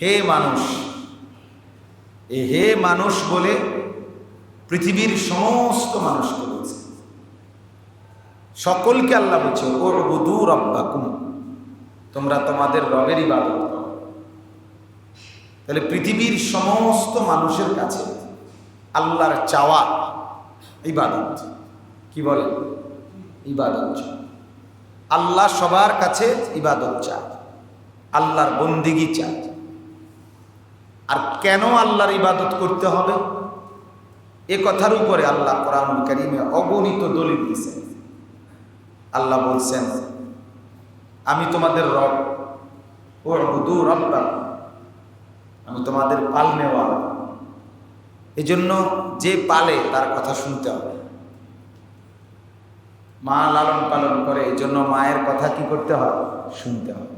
হে মানুষ, এ হে মানুষ বলে পৃথিবীর সমস্ত মানুষকে বলছে। সকলকে আল্লাহ বলছে ওর বুধু রব্বাকুম, তোমরা তোমাদের রবের ইবাদত করো। তাহলে পৃথিবীর সমস্ত মানুষের কাছে আল্লাহর চাওয়া ইবাদত। কি বলে? ইবাদত। আল্লাহ সবার কাছে ইবাদত চায়, আল্লাহর বন্দিগি চায়। আর কেন আল্লাহর ইবাদত করতে হবে? এ কথার উপরে আল্লাহ কোরআন কারিমে অগণিত দলিল দিয়েছেন। আল্লাহ বলছেন, আমি তোমাদের রব ও বুধু রব্বা আমি তোমাদের পাল নেওয়া। এই জন্য যে পালে তার কথা শুনতে হবে। মা লালন পালন করে এই জন্য মায়ের কথা কি করতে হয়? শুনতে হবে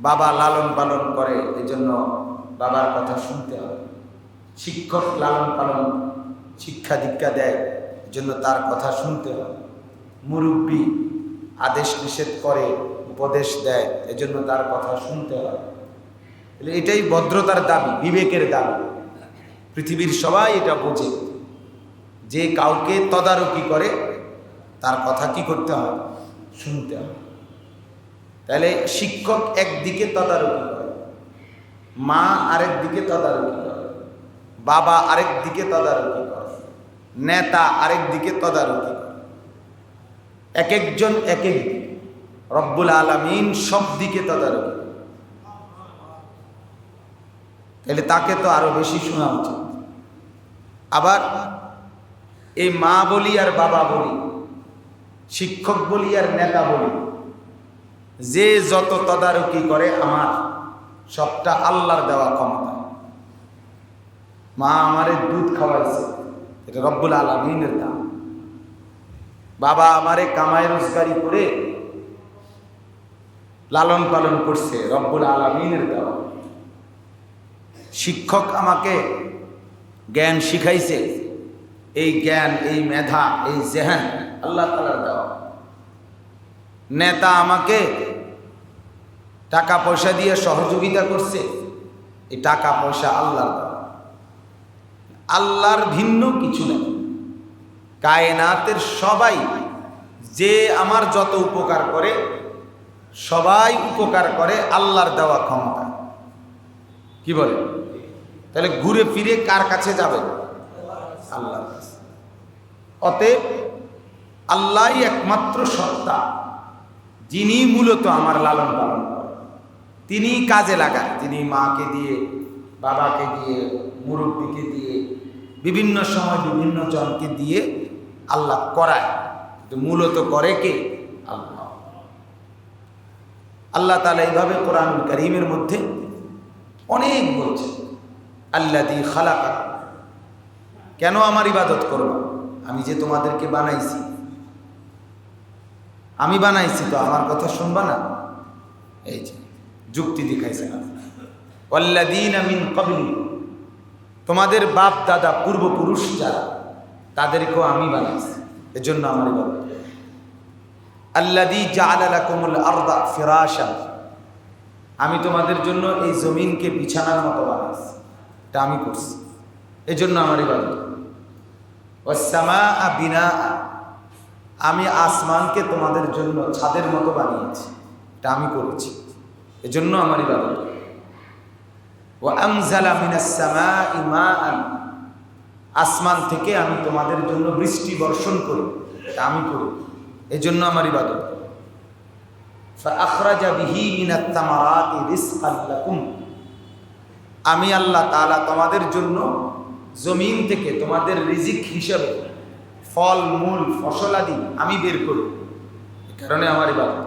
বাবা লালন পালন করে এই জন্য বাবার কথা শুনতে হবে শিক্ষক লালন পালন, শিক্ষা দীক্ষা দেয় জন্য তার কথা শুনতে হবে মুরব্বী আদেশ নিষেধ করে, উপদেশ দেয়, এজন্য তার কথা শুনতে হয়। এটাই ভদ্রতার দাবি, বিবেকের দাবি। পৃথিবীর সবাই এটা বোঝে। যে কাউকে তদারকি করে তার কথা কি করতে হয় শুনতে হয় তাহলে শিক্ষক একদিকে তদারকি করে, মা আরেক দিকে তদারকি করে, বাবা আরেক দিকে তদারকি করে, নেতা আরেক দিকে তদারকি করে। এক একজন এক এক রব্বুল আলমিন সব দিকে তদারকি তাহলে তাকে তো আরও বেশি শোনা উচিত। আবার এই মা বলি আর বাবা বলি শিক্ষক বলি আর নেতা বলি, যে যত তদারকি করে আমার, সবটা আল্লাহর দেওয়া ক্ষমতা। মা আমারে দুধ খাওয়াইছে, এটা রব্বুল আলমিনের দাম বাবা আমারে কামাই রোজগারি করে লালন পালন করছে, রব্বুল আলমিনের দেওয়া। শিক্ষক আমাকে জ্ঞান শিখাইছে, এই জ্ঞান, এই মেধা, এই জেহান আল্লাহ তালার দেওয়া। নেতা আমাকে টাকা পয়সা দিয়ে সহযোগিতা করছে, এই টাকা পয়সা আল্লাহর আল্লাহর ভিন্ন কিছু নেই। কায়নাতের সবাই যে আমার যত উপকার করে, সবাই উপকার করে আল্লাহর দেওয়া ক্ষমতা। কি বলে? তাহলে ঘুরে ফিরে কার কাছে যাবে আল্লাহর কাছে। অতএব আল্লাহ একমাত্র সত্তা। যিনি মূলত আমার লালন পালন তিনি কাজে লাগান। তিনি মাকে দিয়ে, বাবাকে দিয়ে, মুরব্বীকে দিয়ে, বিভিন্ন সময় বিভিন্ন জনকে দিয়ে আল্লাহ করায়। মূলত করে কে? আল্লাহ। আল্লাহ তালা এইভাবে কোরআন করিমের মধ্যে অনেক বলছে আল্লাহ দি খালাকা কেন আমার ইবাদত করব? আমি যে তোমাদেরকে বানাইছি আমি বানাইছি তো, আমার কথা শুনবা না? এই যে, যুক্তি দেখাইছে অল্লাদিন আমিন কবিল তোমাদের বাপ দাদা পূর্বপুরুষ যারা, তাদেরকেও আমি বানাইছি। এজন্য আমার ইবাদত। আল্লাদি জালালাকুমুল আরদা ফিরাশা আমি তোমাদের জন্য এই জমিনকে বিছানার মতো বানাইছি। এটা আমি করছি। এজন্য আমার ইবাদত। ওয়াসসামা বিনা আমি আসমানকে তোমাদের জন্য ছাদের মতো বানিয়েছি। এটা আমি করেছি। এজন্য আমার ইবাদত। ইমান আসমান থেকে আমি তোমাদের জন্য বৃষ্টি বর্ষণ করি। এটা আমি করি। এজন্য আমার ইবাদত। আমি আল্লাহ তাআলা তোমাদের জন্য জমিন থেকে তোমাদের রিজিক হিসাবে ফল, মূল, ফসল আদি আমি বের করি কারণে আমার ইবাদত।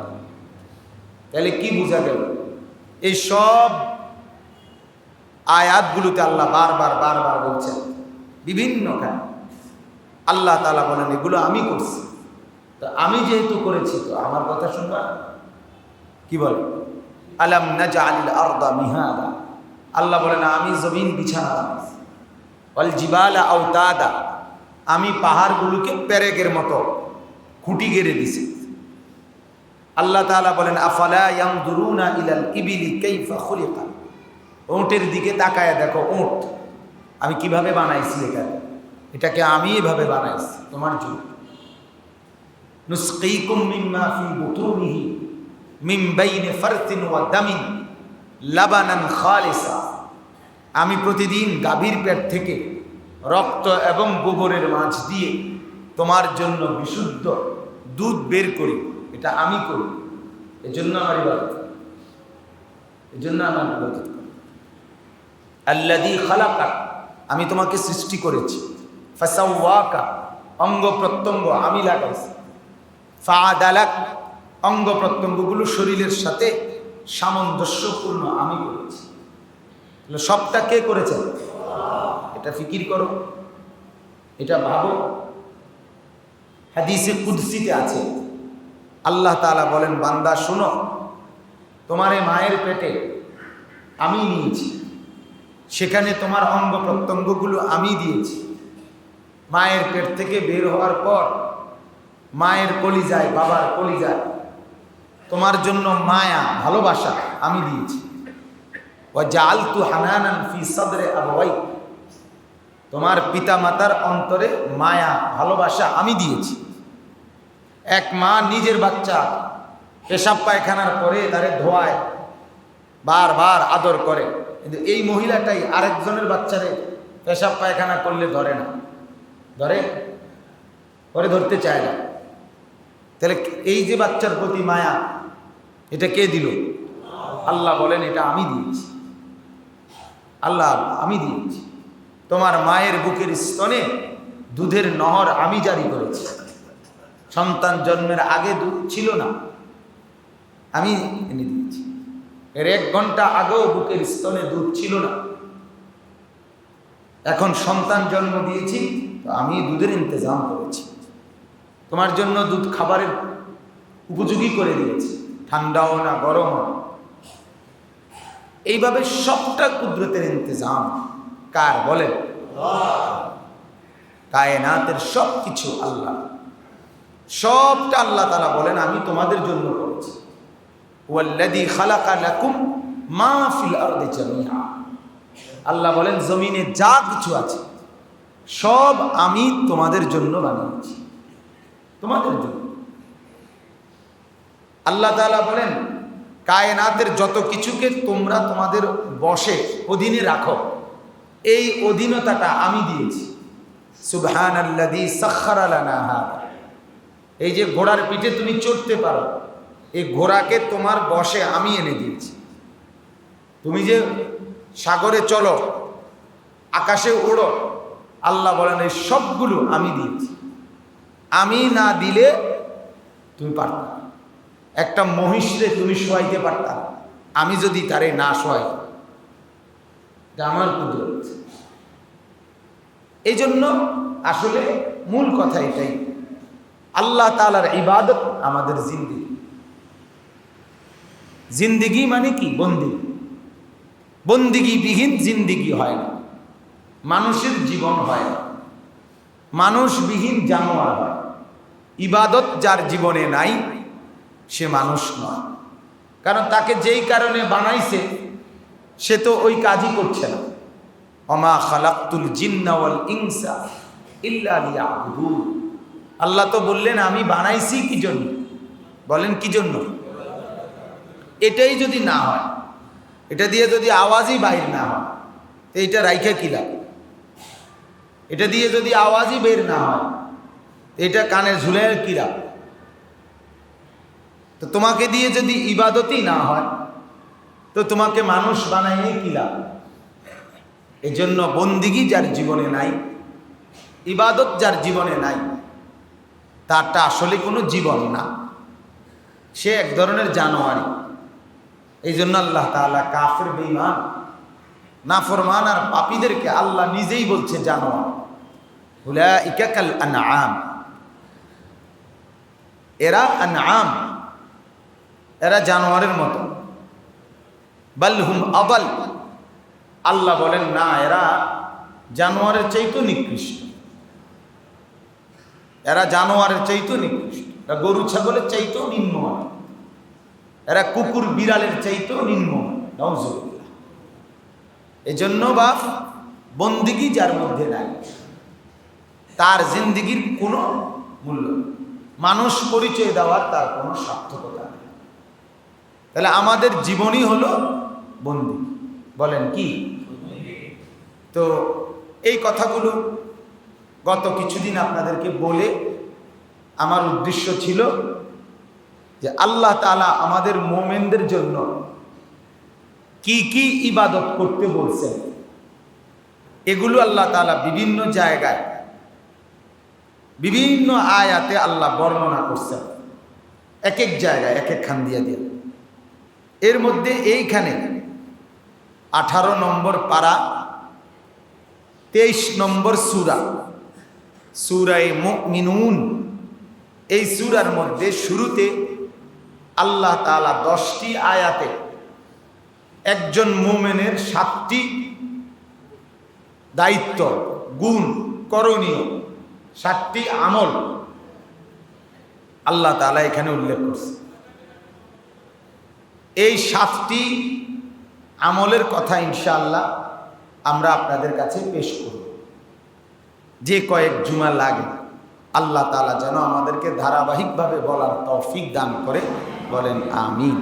তাহলে কি বোঝা গেল? এই সব আয়াতগুলোতে আল্লাহ বারবার বারবার বলছেন, বিভিন্ন কেন? আল্লাহ তালা বলেন, এগুলো আমি করছি। তো আমি যেহেতু করেছি, তো আমার কথা শুনবা? কি বলে? আলাম নাজা আলিল আরদা মিহাদা? আল্লাহ বলেন, আমি জমিন বিছানা অল জিবালা আওতাদা। আমি পাহাড়গুলোকে পেরেকের মতো খুঁটি গেড়ে দিছি। আল্লাহ তাআলা বলেন, আফালা ইয়ানজুরুনা ইলাল ইবিলি কাইফা খুলিকাত ওঁটের দিকে তাকায় দেখো, ওঁট। আমি কীভাবে বানাইছি এটা? এটাকে আমি এভাবে বানাইছি, তোমার জন্য। নুসকিকুম মিম্মা ফি বুতুনিহি মিন বাইনি ফারতিন ওয়া দামিন লাবানান খালিসা। আমি প্রতিদিন গাভীর পেট থেকে রক্ত এবং গোবরের মাছ দিয়ে তোমার জন্য বিশুদ্ধ দুধ বের করি। এটা আমি করি। এজন্য আমার ইবাদত। এজন্য আমার ইবাদত। আল্লাদি খালাকা, আমি তোমাকে সৃষ্টি করেছি। ফাসাওয়াকা, অঙ্গ প্রত্যঙ্গ আমি লাগাইছি। ফাদালাক অঙ্গ প্রত্যঙ্গগুলো শরীরের সাথে সামঞ্জস্যপূর্ণ আমি করেছি। সবটা কে করেছেন এটা ফিকির করো, এটা ভাবো। হাদিসে কুদসিতে আছে, আল্লাহ তাআলা বলেন, বান্দা, শোনো, তোমার মায়ের পেটে আমি নিয়েছি, সেখানে তোমার অঙ্গ প্রত্যঙ্গগুলো আমি দিয়েছি। মায়ের পেট থেকে বের হওয়ার পর মায়ের কলিজায়, বাবার কলিজায় তোমার জন্য মায়া, ভালোবাসা আমি দিয়েছি। ও হানানান ফি সদরে আবাই তোমার পিতা মাতার অন্তরে মায়া, ভালোবাসা আমি দিয়েছি। এক মা নিজের বাচ্চা পেশাব পায়খানার পরে তারে ধোয়ায় বারবার আদর করে। কিন্তু এই মহিলাটাই আরেকজনের বাচ্চারে পেশাব পায়খানা করলে ধরে না। ধরে? পরে ধরতে চায় না। তাহলে এই যে বাচ্চার প্রতি মায়া, এটা কে দিল? আল্লাহ বলেন, এটা আমি দিয়েছি। আল্লাহ আমি দিয়েছি। তোমার মায়ের বুকের স্তনে দুধের নহর আমি জারি করেছি। সন্তান জন্মের আগে দুধ ছিল না, আমি এনে দিয়েছি। এর এক ঘণ্টা আগেও বুকের স্তনে দুধ ছিল না। এখন সন্তান জন্ম দিয়েছি, তো আমি দুধের ইন্তজাম করেছি। তোমার জন্য দুধ খাবারের উপযোগী করে দিয়েছি। ঠান্ডাও না, গরমও না। এইভাবে সবটা কুদরতের ইন্তজাম। কার বলেন কায়নাতের সব কিছু আল্লাহ। সবটা আল্লাহ তালা বলেন, আমি তোমাদের জন্য করেছি। মা আল্লাহ বলেন, জমিনে যা কিছু আছে, সব আমি তোমাদের জন্য বানিয়েছি। তোমাদের জন্য। আল্লাহ তাআলা বলেন কায়নাতের যত কিছুকে তোমরা তোমাদের বসে অধীনে রাখো, এই অধীনতাটা আমি দিয়েছি। সুবহান আল্লাদি সাক্ষারালানা এই যে ঘোড়ার পিঠে তুমি চড়তে পারো, এই ঘোড়াকে তোমার বসে আমি এনে দিয়েছি। তুমি যে সাগরে চলো, আকাশে ওড়ো, আল্লাহ বলেন, এই সবগুলো আমি দিয়েছি। আমি না দিলে তুমি পারতা। একটা মহিষরে তুমি শোয়াইতে পারতা। আমি যদি তারে না শোয়াই আমার কুদরত। এই জন্য আসলে মূল কথা এটাই, আল্লাহ তালার ইবাদত আমাদের জিন্দিগি জিন্দিগি মানে কি? বন্দি। বন্দিগি বিহীন জিন্দিগি হয় না। মানুষের জীবন হয় না। মানুষবিহীন জানোয়ার হয়। ইবাদত যার জীবনে নাই সে মানুষ নয়। কারণ তাকে যেই কারণে বানাইছে, সে তো ওই কাজই করছে না। অমা খালাক্তুল জিন্নাওয়াল ইনসা ইল্লা আল্লাহ তো বললেন, আমি বানাইছি কি জন্য? বলেন, কি জন্য? এটাই যদি না হয়, এটা দিয়ে যদি আওয়াজই বাইর না হয়, তো এইটা রাইখা কি লাভ? এটা দিয়ে যদি আওয়াজই বের না হয় এটা কানে ঝুলে কি তো তোমাকে দিয়ে যদি ইবাদতই না হয়, তো তোমাকে মানুষ বানাইয়ে কি লাভ? এই জন্য বন্দিগি যার জীবনে নাই, ইবাদত যার জীবনে নাই, তারটা আসলে কোনো জীবন না। সে এক ধরনের জানোয়ারি। এই জন্য আল্লাহ তাআলা কাফের, বেঈমান, নাফরমান আর পাপীদেরকে আল্লাহ নিজেই বলছে জানোয়ার। উলাইকা কাল আনআম। এরা আনআম। এরা জানোয়ারের মতো। বালহুম আবাল আল্লাহ বলেন, না, এরা জানোয়ারের চাইতেও নিকৃষ্ট। এরা জানোয়ারের চাইতেও নিকৃষ্ট। এরা গরু, ছাগলের চাইতেও নিম্ন এরা কুকুর, বিড়ালের চাইতেও নিম্ন এজন্য বাপ, বন্দিগি যার মধ্যে নাই, তার জিন্দিগির কোনো মূল্য। মানুষ পরিচয় দেওয়ার তার কোনো সার্থকতা তাহলে আমাদের জীবনই হলো বন্দি। বলেন কি? তো এই কথাগুলো গত কিছুদিন আপনাদেরকে বলে আমার উদ্দেশ্য ছিল যে আল্লাহ তালা আমাদের মোমেনদের জন্য কি কি ইবাদত করতে বলছেন, এগুলো আল্লাহ তালা বিভিন্ন জায়গায়, বিভিন্ন আয়াতে আল্লাহ বর্ণনা করছেন। এক এক জায়গায়, এক এক খান দিয়ে দিয়ে। এর মধ্যে এইখানে আঠারো নম্বর পাড়া তেইশ নম্বর সুরা সুরাই মিনুন এই সুরার মধ্যে শুরুতে আল্লাহ তালা দশটি আয়াতে একজন মোমেনের সাতটি দায়িত্ব, গুণ, করণীয়, সাতটি আমল আল্লাহ তালা এখানে উল্লেখ করছে। এই সাতটি আমলের কথা ইনশাআল্লাহ আমরা আপনাদের কাছে পেশ করব। যে কয়েক জুমা লাগে, আল্লাহ তালা যেন আমাদেরকে ধারাবাহিকভাবে বলার তৌফিক দান করে, বলেন আমিন।